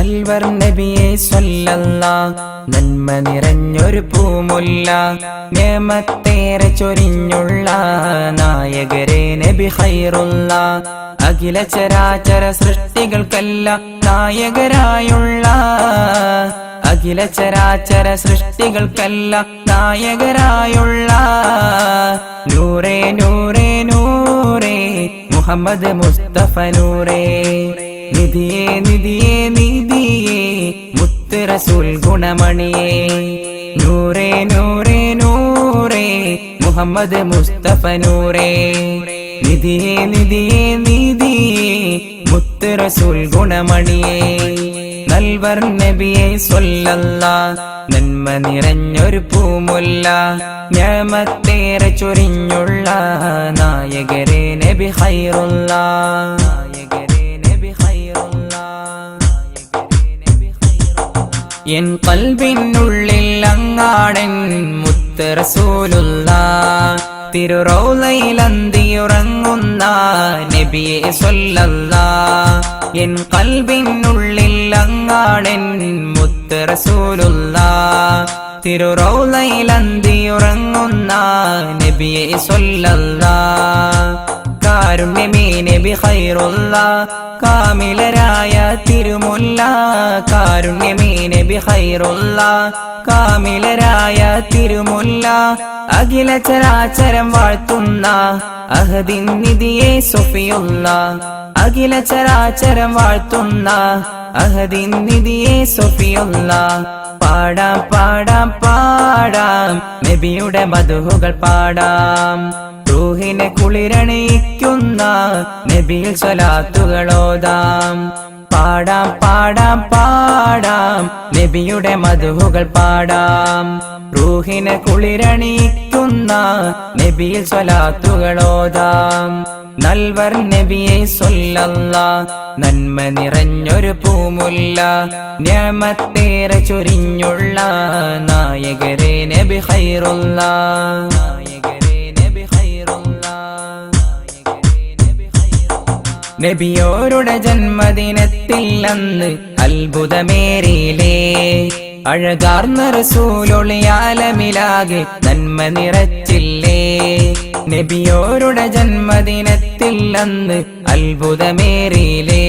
നൽവർ നബിയെ സ്വല്ലല്ല നന്മ നിറഞ്ഞൊരു പൂമുല്ല നിയമത്തേറെ ചൊരിഞ്ഞുള്ള നായകരെ നബി ഹൈറുള്ള അഖില ചരാചര സൃഷ്ടികൾക്കല്ല നായകരായുള്ള അഖില ചരാചര സൃഷ്ടികൾക്കല്ല നായകരായുള്ള. നൂറേ നൂറേ നൂറേ മുഹമ്മദ് മുസ്തഫ നൂറേ. നിധിയേ നിധിയേ നിധിയേ മുത്തുറസൂൽ ഗുണമണിയേ. നൂറേ നൂറേ നൂറേ മുഹമ്മദ് മുസ്തഫ നൂറേ. നിധിയേ നിധിയേ നിധിയേ മുത്തുറസൂൽ ഗുണമണിയേ. നൽവർ നബിയെ സൊല്ലല്ല നന്മ നിറഞ്ഞൊരു പൂമുല്ല. ഞാമത്തേറെ ചൊരിഞ്ഞുള്ള നായകരെ നബി ഖൈറുള്ള ഖൈറുള്ള എൻ കൽവിനുള്ളിൽ അങ്ങാടൻ മുത്ത് റസൂലുള്ള തിരുറൗലയിലന്തിയുറങ്ങുന്ന നബിയെ സ്വല്ലല്ല എൻ കൽവിനുള്ളിൽ അങ്ങാടൻ മുത്ത് റസൂലുള്ള തിരുറൗലയിലന്തിയുറങ്ങുന്ന നബിയെ സ്വല്ലല്ല കാരുണ്യമേ നബി ഖൈറുള്ള കാമിലരായ തിരുമുല്ല. കാരുണ്യമേ നബി ഖൈറുള്ള കാമിലരായ തിരുമുല്ല. അഖില ചരാചരം വാഴ്ത്തുന്ന അഹദിൻ നിധിയെ സൊഫിയുള്ള അഖില ചരാചരം വാഴ്ത്തുന്ന അഹദിൻ നിധിയെ സൊഫിയുള്ള പാടാം പാടാം പാടാം. നബിയുടെ മധുഹുകൾ പാടാം. റൂഹിനെ കുളിരണയിക്കുന്ന നബിയിൽ സ്വലാത്തുകളോതാം. പാടാം പാടാം പാടാം. നബിയുടെ മധുഹുകൾ പാടാം. റൂഹിനെ കുളിരണിയിക്കുന്ന നബിയിൽ സ്വലാത്തുകളോതാം. നൽവർ നബിയെ സൊല്ലല്ല നന്മ നിറഞ്ഞൊരു പൂമുല്ല. ഞാമത്തേറെ ചൊരിഞ്ഞുള്ള നായകരെ നബി ഖൈറുള്ള നബിയോരുടെ ജന്മദിനത്തിൽ അന്ന് അത്ഭുതമേറിയിലേ അഴകാർന്ന റസൂലൊളിയാലമിലാകെ നന്മ നിറച്ചില്ലേ? നബിയോരുടെ ജന്മദിനത്തിൽ അന്ന് അത്ഭുതമേറിയിലേ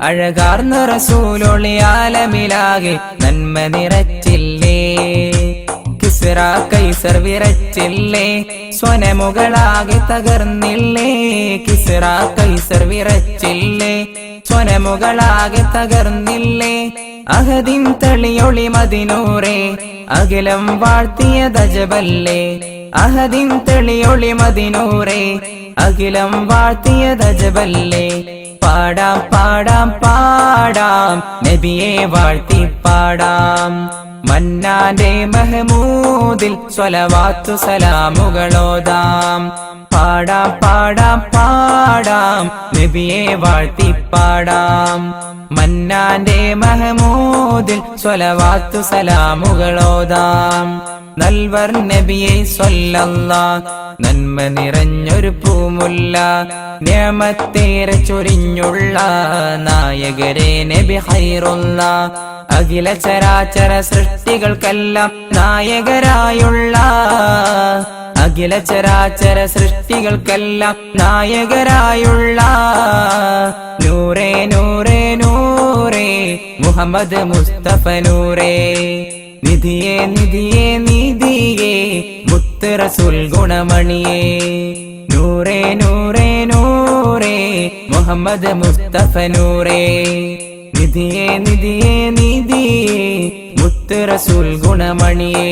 അഴകാർന്ന റസൂലൊളിയാലമിലാകെ നന്മ നിറച്ചില്ലേ? കിസ്റ കൈസർ വിറച്ചില്ലേ സ്വനമുകളാകെ തകർന്നില്ലേ? കിസ്റ കൈസർ വിറച്ചില്ലേ സ്വനമുകളാകെ തകർന്നില്ലേ? അഹദിൻ തളിയൊളി മതിനൂറേ അഖിലം വാഴ്ത്തിയ ദജബല്ലേ? അഹദിൻ തെളിയൊളി മതിനൂറേ അഖിലം വാഴ്ത്തിയ ദജബല്ലേ? പാടാം പാടാം പാടാം നബിയെ വാഴ്ത്തി പാടാം. മന്നാന്റെ മഹമൂദിൽ സ്വലവാത്തു സലാമുകളോതാം പാടാം പാടാം പാടാം നബിയെ വാഴ്ത്തി പാടാം മന്നാന്റെ മഹമൂദിൽ സ്വലവാത്തു സലാമുകളോതാം നൽവർ നബിയെ സ്വല്ലല്ല നന്മ നിറഞ്ഞൊരു പൂമുല്ല നിയമത്തേറെ ചൊരിഞ്ഞുള്ള നായകരെ നബി ഹൈറുള്ള അഖില ചരാചര സൃഷ്ടികൾക്കെല്ലാം നായകരായുള്ള അഖില ചരാചര സൃഷ്ടികൾക്കെല്ലാം നായകരായുള്ള. നൂറേ നൂറേ നൂറേ മുഹമ്മദ് മുസ്തഫ നൂറേ. നിധിയെ നിധിയെ നിധിയെ മുത്ത് റസൂൽ ഗുണമണിയേ. നൂറേ നൂറേ നൂറേ മുഹമ്മദ് മുസ്തഫ നൂറേ. നിധിയെ നിധിയെ നിധിയേ മുത്ത് റസൂൽ ഗുണമണിയേ